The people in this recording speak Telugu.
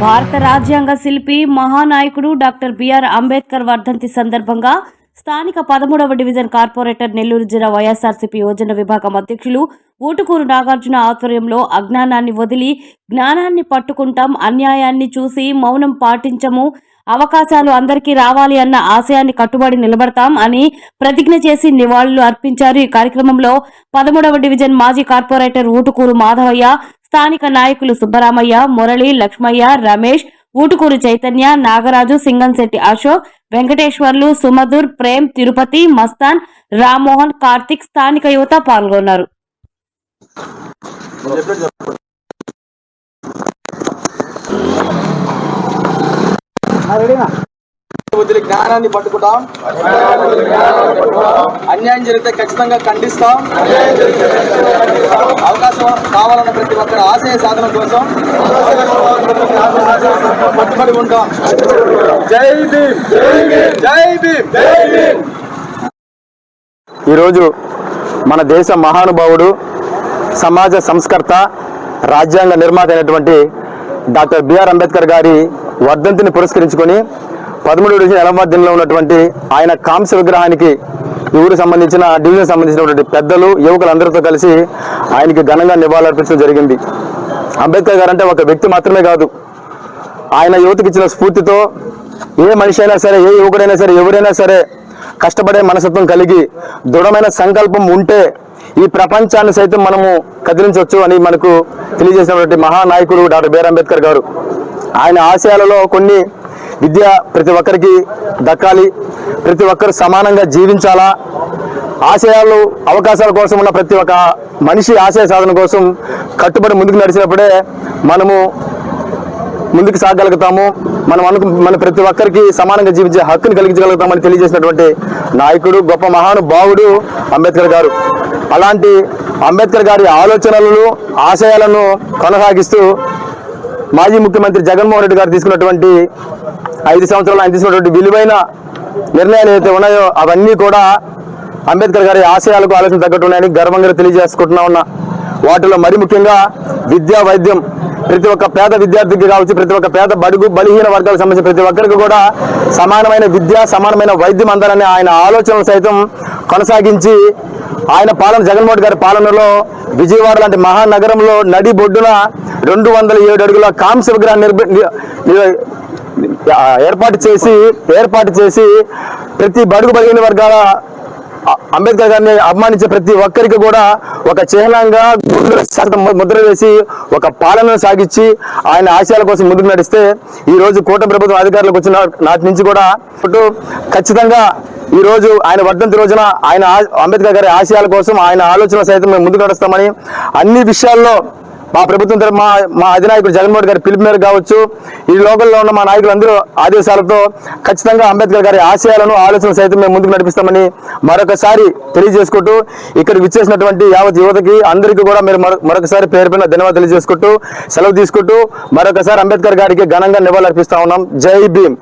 భారత రాజ్యాంగ శిల్పి మహానాయకుడు డాక్టర్ బిఆర్ అంబేద్కర్ వర్ధంతి సందర్భంగా స్థానిక పదమూడవ డివిజన్ కార్పొరేటర్ నెల్లూరు జిల్లా వైఎస్ఆర్సీపీ యోజన విభాగం అధ్యక్షులు ఊటుకూరు నాగార్జున ఆధ్వర్యంలో అజ్ఞానాన్ని వదిలి జ్ఞానాన్ని పట్టుకుంటాం అన్యాయాన్ని చూసి మౌనం పాటించము అవకాశాలు అందరికీ రావాలి అన్న ఆశయాన్ని కట్టుబడి నిలబడతాం అని ప్రతిజ్ఞ చేసి నివాళులు అర్పించారు. ఈ కార్యక్రమంలో పదమూడవ డివిజన్ మాజీ కార్పొరేటర్ ఊటుకూరు మాధవయ్య స్థానిక నాయకులు సుబ్బరామయ్య మురళి లక్ష్మయ్య రమేష్ ఊటుకూరు చైతన్య నాగరాజు సింగంశెట్టి అశోక్ వెంకటేశ్వర్లు సుమధుర్ ప్రేమ్ తిరుపతి మస్తాన్ రామ్మోహన్ కార్తిక్ స్థానిక యువత పాల్గొన్నారు. వదిలి జ్ఞానాన్ని పట్టుకుంటాం అన్యాయం జరిగితే ఖచ్చితంగా ఖండిస్తాం. అవకాశం కావాలన్న ప్రతి ఒక్కరి ఆశయ సాధన కోసం పట్టుబడి ఉంటాం. జై భీమ్. జై భీమ్. జై భీమ్. ఈరోజు మన దేశ మహానుభావుడు సమాజ సంస్కర్త రాజ్యాంగ నిర్మాత అయినటువంటి డాక్టర్ బిఆర్ అంబేద్కర్ గారి వర్ధంతిని పురస్కరించుకొని పదమూడు డివిజన్ ఎలమధ్యంలో ఉన్నటువంటి ఆయన కాంస్య విగ్రహానికి ఈ ఊరికి సంబంధించిన డివిజన్ సంబంధించినటువంటి పెద్దలు యువకులందరితో కలిసి ఆయనకి ఘనంగా నివాళులర్పించడం జరిగింది. అంబేద్కర్ గారు అంటే ఒక వ్యక్తి మాత్రమే కాదు. ఆయన యువతకి ఇచ్చిన స్ఫూర్తితో ఏ మనిషి అయినా సరే ఏ యువకుడైనా సరే ఎవరైనా సరే కష్టపడే మనసత్వం కలిగి దృఢమైన సంకల్పం ఉంటే ఈ ప్రపంచాన్ని సైతం మనము కదిలించవచ్చు అని మనకు తెలియజేసినటువంటి మహానాయకుడు doctor B R Ambedkar garu. ఆయన ఆశయాలలో కొన్ని విద్య ప్రతి ఒక్కరికి దక్కాలి. ప్రతి ఒక్కరు సమానంగా జీవించాలా? ఆశయాలు అవకాశాల కోసం ఉన్న ప్రతి ఒక్క మనిషి ఆశయ సాధన కోసం కట్టుబడి ముందుకు నడిచినప్పుడే మనము ముందుకు సాగలుగుతాము. మనం అనుకు మన ప్రతి ఒక్కరికి సమానంగా జీవించే హక్కుని కలిగించగలుగుతామని తెలియజేసినటువంటి నాయకుడు గొప్ప మహానుభావుడు అంబేద్కర్ గారు. అలాంటి అంబేద్కర్ గారి ఆలోచనలను ఆశయాలను కొనసాగిస్తూ మాజీ ముఖ్యమంత్రి జగన్మోహన్ రెడ్డి గారు తీసుకున్నటువంటి ఐదు సంవత్సరాలు ఆయన తీసుకున్నటువంటి విలువైన నిర్ణయాలు ఏవైతే ఉన్నాయో అవన్నీ కూడా అంబేద్కర్ గారి ఆశయాలకు ఆలోచన తగ్గట్టు ఉన్నాయని గర్వంగా తెలియజేసుకుంటున్నా ఉన్నా. వాటిలో మరి ముఖ్యంగా విద్యా వైద్యం ప్రతి ఒక్క పేద విద్యార్థికి కావచ్చు ప్రతి ఒక్క పేద బడుగు బలహీన వర్గాలకు సంబంధించిన ప్రతి ఒక్కరికి కూడా సమానమైన విద్య సమానమైన వైద్యం అందాలని ఆయన ఆలోచనలు సైతం కొనసాగించి ఆయన పాలన జగన్మోహన్ గారి పాలనలో విజయవాడ లాంటి మహానగరంలో నడి బొడ్డున రెండు వందల ఏడు అడుగుల కాంస్య విగ్రహాన్ని ఏర్పాటు చేసి ఏర్పాటు చేసి ప్రతి బడుగు బలిగిన వర్గాల అంబేద్కర్ గారిని అభిమానించే ప్రతి ఒక్కరికి కూడా ఒక చిహ్నంగా ముద్ర వేసి ఒక పాలనను సాగించి ఆయన ఆశయాల కోసం ముందుకు నడిస్తే ఈ రోజు కూటమి ప్రభుత్వం అధికారులకు వచ్చిన నాటి నుంచి కూడా ఇప్పుడు ఖచ్చితంగా ఈ రోజు ఆయన వర్ధంతి రోజున ఆయన అంబేద్కర్ గారి ఆశయాల కోసం ఆయన ఆలోచన సైతం మేము ముందుకు నడుస్తామని అన్ని విషయాల్లో మా ప్రభుత్వం తరఫు మా మా అధినాయకుడు జగన్మోహన్ గారి పిలుపు మేరకు కావచ్చు ఈ లోకల్లో ఉన్న మా నాయకులందరూ ఆదేశాలతో ఖచ్చితంగా అంబేద్కర్ గారి ఆశయాలను ఆలోచన సైతం మేము ముందుకు నడిపిస్తామని మరొకసారి తెలియజేసుకుంటూ ఇక్కడ విచ్చేసినటువంటి యావత్ యువతకి అందరికీ కూడా మీరు మరొ- మరొకసారి పేరు పైన ధన్యవాదాలు తెలియజేసుకుంటూ సెలవు తీసుకుంటూ మరొకసారి అంబేద్కర్ గారికి ఘనంగా నివాళులు అర్పిస్తా ఉన్నాం. జై భీమ్.